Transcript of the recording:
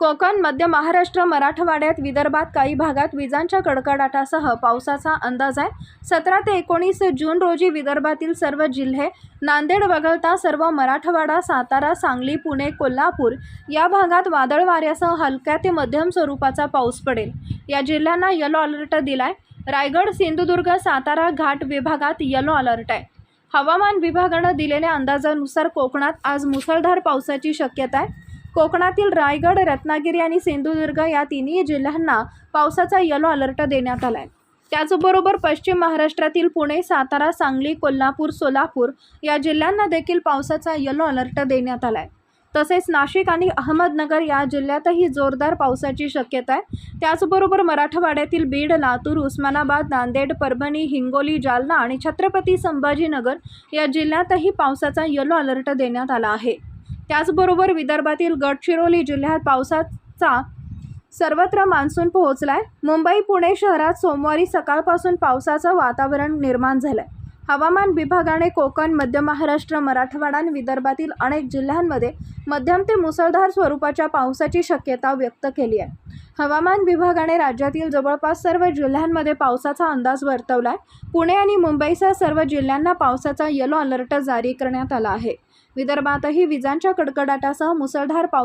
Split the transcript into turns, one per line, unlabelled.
कोकण मध्य महाराष्ट्र मराठवाड्यात विदर्भात काही भागात विजांच्या कडकडाटासह पावसाचा अंदाज आहे. सतरा ते एकोणीस जून रोजी विदर्भातील सर्व जिल्हे नांदेड वगळता सर्व मराठवाडा सातारा सांगली पुणे कोल्हापूर या भागात वादळ वाऱ्यासह हलक्या ते मध्यम स्वरूपाचा पाऊस पडेल. या जिल्ह्यांना येलो अलर्ट दिलाय. रायगड सिंधुदुर्ग सातारा घाट विभागात येलो अलर्ट आहे. हवामान विभागानं दिलेल्या अंदाजानुसार कोकणात आज मुसळधार पावसाची शक्यता आहे. कोकणातील रायगड रत्नागिरी आणि सिंधुदुर्ग या तिन्ही जिल्ह्यांना पावसाचा येलो अलर्ट देण्यात आला आहे त्याचबरोबर पश्चिम महाराष्ट्रातील पुणे सातारा सांगली कोल्हापूर सोलापूर या जिल्ह्यांना देखील पावसाचा येलो अलर्ट देण्यात आला आहे तसेच नाशिक आणि अहमदनगर या जिल्ह्यातही जोरदार पावसाची शक्यता आहे. त्याचबरोबर मराठवाड्यातील बीड लातूर उस्मानाबाद नांदेड परभणी हिंगोली जालना आणि छत्रपती संभाजीनगर या जिल्ह्यातही पावसाचा येलो अलर्ट देण्यात आला आहे. त्याचबरोबर विदर्भातील गडचिरोली जिल्ह्यात पावसाचा सर्वत्र मान्सून पोहोचलाय. मुंबई पुणे शहरात सोमवारी सकाळपासून पावसाचं वातावरण निर्माण झालंय. हवामान विभागाने कोकण मध्य महाराष्ट्र मराठवाडा आणि विदर्भातील अनेक जिल्ह्यांमध्ये मध्यम ते मुसळधार स्वरूपाच्या पावसाची शक्यता व्यक्त केली आहे. हवामान विभागाने राज्यातील जवळपास सर्व जिल्ह्यांमध्ये पावसाचा अंदाज वर्तवला आहे पुणे आणि मुंबईसह सर्व जिल्ह्यांना पावसाचा येलो अलर्ट जारी करण्यात आला आहे. विदर्भातही विजांच्या कडकडाटासह मुसळधार पाऊस